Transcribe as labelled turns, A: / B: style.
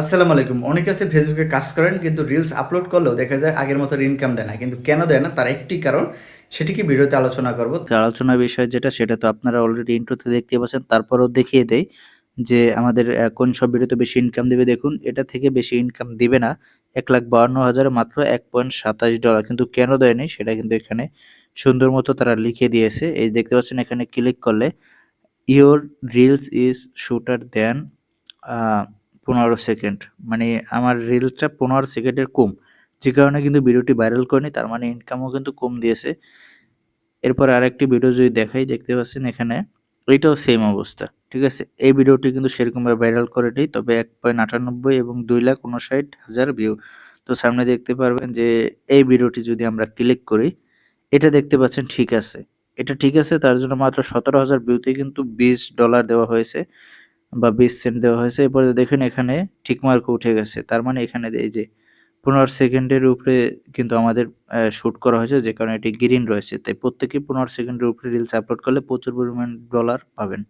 A: আসসালামু আলাইকুম। অনেকে আছে ফেসবুকে কাজ করেন, কিন্তু রিলস আপলোড করলেও দেখা যায় আগের মতো ইনকাম দেয় না, কিন্তু কেন দেয় না? তার একটি কারণ, সেটি কি ভিডিওতে আলোচনা করব?
B: আলোচনার বিষয় যেটা, সেটা তো আপনারা অলরেডি ইন্ট্রোতে দেখতে পাচ্ছেন। তারপরও দেখিয়ে দেই যে আমাদের কোন সব ভিডিওতে বেশি ইনকাম দিবে দেখুন। এটা থেকে বেশি ইনকাম দিবে না, এক লাখ বাউন্ন হাজারে মাত্র এক পয়েন্ট সাতাশ ডলার কিন্তু কেন দেয়নি সেটা কিন্তু এখানে সুন্দর মতো তারা লিখে দিয়েছে। এই দেখতে পাচ্ছেন এখানে ক্লিক করলে your reels is shorter than পনেরো সেকেন্ড মানে আমার রিলসটা পনেরো সেকেন্ডের কম। যে কারণে কিন্তু ভিডিওটি ভাইরাল করেনি, তার মানে ইনকামও কিন্তু কম দিয়েছে। এরপর আরেকটি ভিডিও যদি দেখাই, দেখতে পাচ্ছেন এখানে, এটাও সেম অবস্থা, ঠিক আছে? এই ভিডিওটি কিন্তু সেরকমভাবে ভাইরাল করেনি, তবে এক পয়েন্ট আটানব্বই এবং দুই লাখ উনষাট হাজার ভিউ তো সামনে দেখতে পারবেন যে, এই ভিডিওটি যদি আমরা ক্লিক করি, এটা দেখতে পাচ্ছেন ঠিক আছে। এটা ঠিক আছে, তার জন্য মাত্র সতেরো হাজার ভিউতে কিন্তু বিশ ডলার দেওয়া হয়েছে। বা বিশ সেন্ট দেওয়া হয়েছে। এরপরে দেখেন এখানে ঠিক মার্ক উঠে গেছে। তার মানে এখানে এই যে পনেরো সেকেন্ডের উপরে কিন্তু আমাদের শ্যুট করা হয়েছে, যে কারণে এটি গ্রিন রয়েছে। তাই প্রত্যেকে পনেরো সেকেন্ডের উপরে রিলস আপলোড করলে প্রচুর পরিমাণ ডলার পাবেন।